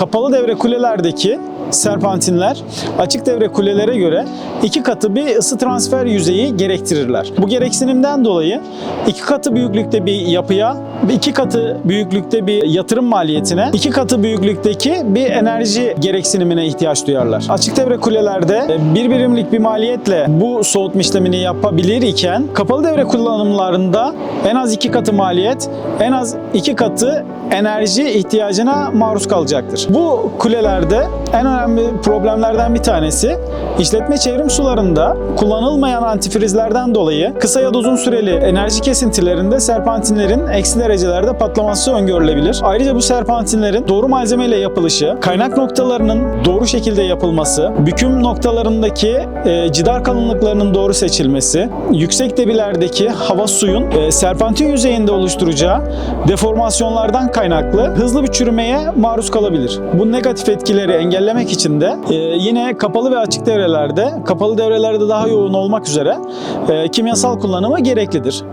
Kapalı devre kulelerdeki serpantinler açık devre kulelere göre iki katı bir ısı transfer yüzeyi gerektirirler. Bu gereksinimden dolayı iki katı büyüklükte bir yapıya, iki katı büyüklükte bir yatırım maliyetine, iki katı büyüklükteki bir enerji gereksinimine ihtiyaç duyarlar. Açık devre kulelerde bir birimlik bir maliyetle bu soğutma işlemini yapabilir iken kapalı devre kullanımlarında en az iki katı maliyet, en az iki katı enerji ihtiyacına maruz kalacaktır. Bu kulelerde en önemli problemlerden bir tanesi işletme çevrim sularında kullanılmayan antifrizlerden dolayı kısa ya da uzun süreli enerji kesintilerinde serpantinlerin eksi derecelerde patlaması öngörülebilir. Ayrıca bu serpantinlerin doğru malzemeyle yapılışı, kaynak noktalarının doğru şekilde yapılması, büküm noktalarındaki e, cidar kalınlıklarının doğru seçilmesi, yüksek debilerdeki hava suyun e, serpantin yüzeyinde oluşturacağı deformasyonlardan kaynaklı hızlı bir çürümeye maruz kalabilir. Bu negatif etkileri engellemek için de e, yine kapalı ve açık devrelerde, kapalı devrelerde daha yoğun olmak üzere e, kimyasal kullanımı gereklidir.